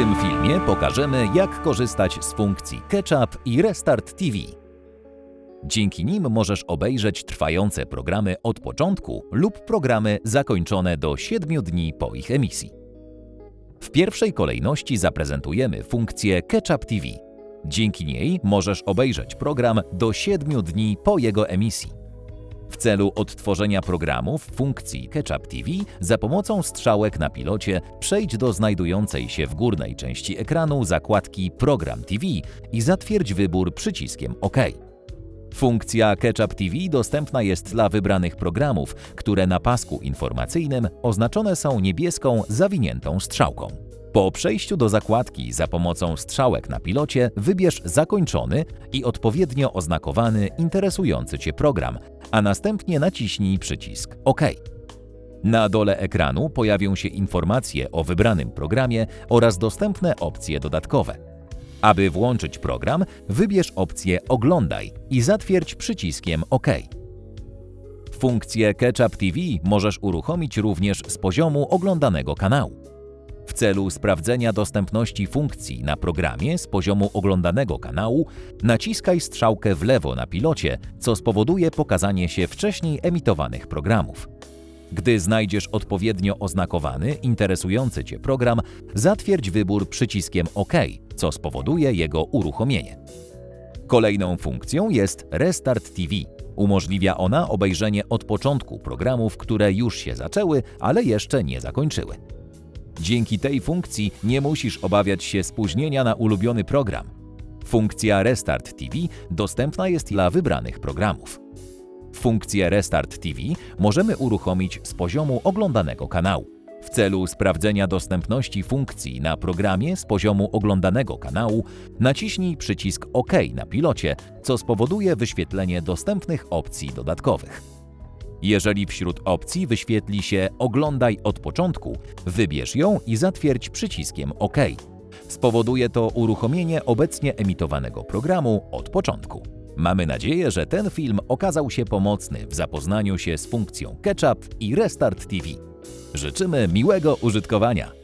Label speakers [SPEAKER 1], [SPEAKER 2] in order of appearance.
[SPEAKER 1] tym filmie pokażemy, jak korzystać z funkcji Ketchup i Restart TV. Dzięki nim możesz obejrzeć trwające programy od początku lub programy zakończone do 7 dni po ich emisji. W pierwszej kolejności zaprezentujemy funkcję Ketchup TV. Dzięki niej możesz obejrzeć program do 7 dni po jego emisji. W celu odtworzenia programu w funkcji Ketchup TV za pomocą strzałek na pilocie przejdź do znajdującej się w górnej części ekranu zakładki Program TV i zatwierdź wybór przyciskiem OK. Funkcja Ketchup TV dostępna jest dla wybranych programów, które na pasku informacyjnym oznaczone są niebieską zawiniętą strzałką. Po przejściu do zakładki za pomocą strzałek na pilocie wybierz zakończony i odpowiednio oznakowany interesujący Cię program, a następnie naciśnij przycisk OK. Na dole ekranu pojawią się informacje o wybranym programie oraz dostępne opcje dodatkowe. Aby włączyć program, wybierz opcję Oglądaj i zatwierdź przyciskiem OK. Funkcję Ketchup TV możesz uruchomić również z poziomu oglądanego kanału. W celu sprawdzenia dostępności funkcji na programie z poziomu oglądanego kanału, naciskaj strzałkę w lewo na pilocie, co spowoduje pokazanie się wcześniej emitowanych programów. Gdy znajdziesz odpowiednio oznakowany, interesujący Cię program, zatwierdź wybór przyciskiem OK, co spowoduje jego uruchomienie. Kolejną funkcją jest Restart TV. Umożliwia ona obejrzenie od początku programów, które już się zaczęły, ale jeszcze nie zakończyły. Dzięki tej funkcji nie musisz obawiać się spóźnienia na ulubiony program. Funkcja Restart TV dostępna jest dla wybranych programów. Funkcję Restart TV możemy uruchomić z poziomu oglądanego kanału. W celu sprawdzenia dostępności funkcji na programie z poziomu oglądanego kanału, naciśnij przycisk OK na pilocie, co spowoduje wyświetlenie dostępnych opcji dodatkowych. Jeżeli wśród opcji wyświetli się Oglądaj od początku, wybierz ją i zatwierdź przyciskiem OK. Spowoduje to uruchomienie obecnie emitowanego programu od początku. Mamy nadzieję, że ten film okazał się pomocny w zapoznaniu się z funkcją Ketchup i Restart TV. Życzymy miłego użytkowania.